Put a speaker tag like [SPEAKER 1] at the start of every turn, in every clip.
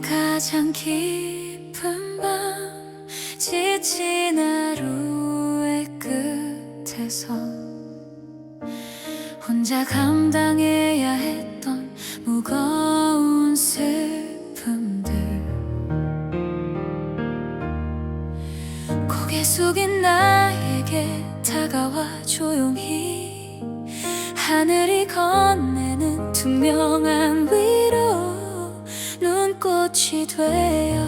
[SPEAKER 1] 가장 깊은 밤 지친 하루의 끝에서 혼자 감당해야 했던 무거운 슬픔들. 고개 숙인 나에게 다가와 조용히. 하늘이 건네는 투명한 위로 되어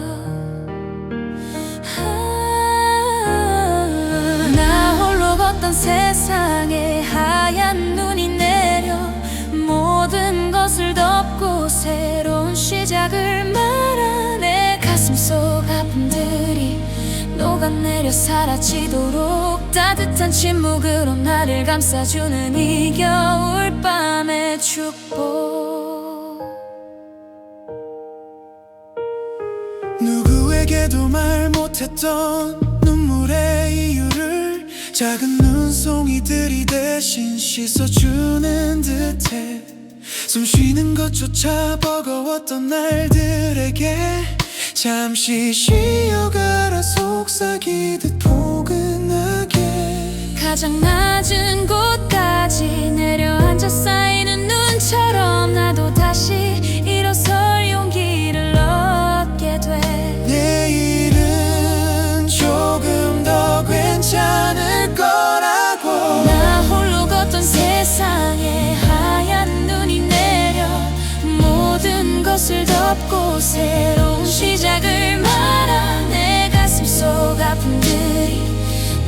[SPEAKER 1] 아, 나 홀로 걷던 세상에 하얀 눈이 내려 모든 것을 덮고 새로운 시작을 말아 내 가슴 속 아픔들이 녹아내려 사라지도록 따뜻한 침묵으로 나를 감싸주는 이 겨울 밤의 축복
[SPEAKER 2] 누구에게도 말 못했던 눈물의 이유를 작은 눈송이들이 대신 씻어주는 듯해. 숨 쉬는 것조차 버거웠던 날들에게 잠시 쉬어가라 속삭이듯 포근하게.
[SPEAKER 1] 가장 낮 새로운 시작을 말아 내 가슴 속 아픔들이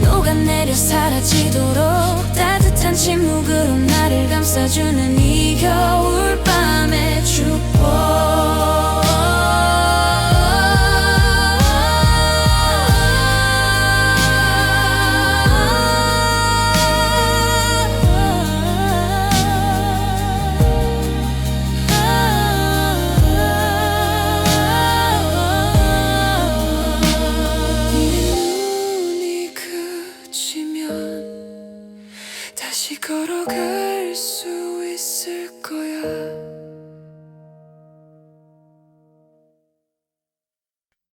[SPEAKER 1] 녹아내려 사라지도록 따뜻한 침묵으로 나를 감싸주는 이겨
[SPEAKER 2] 시끄러울 수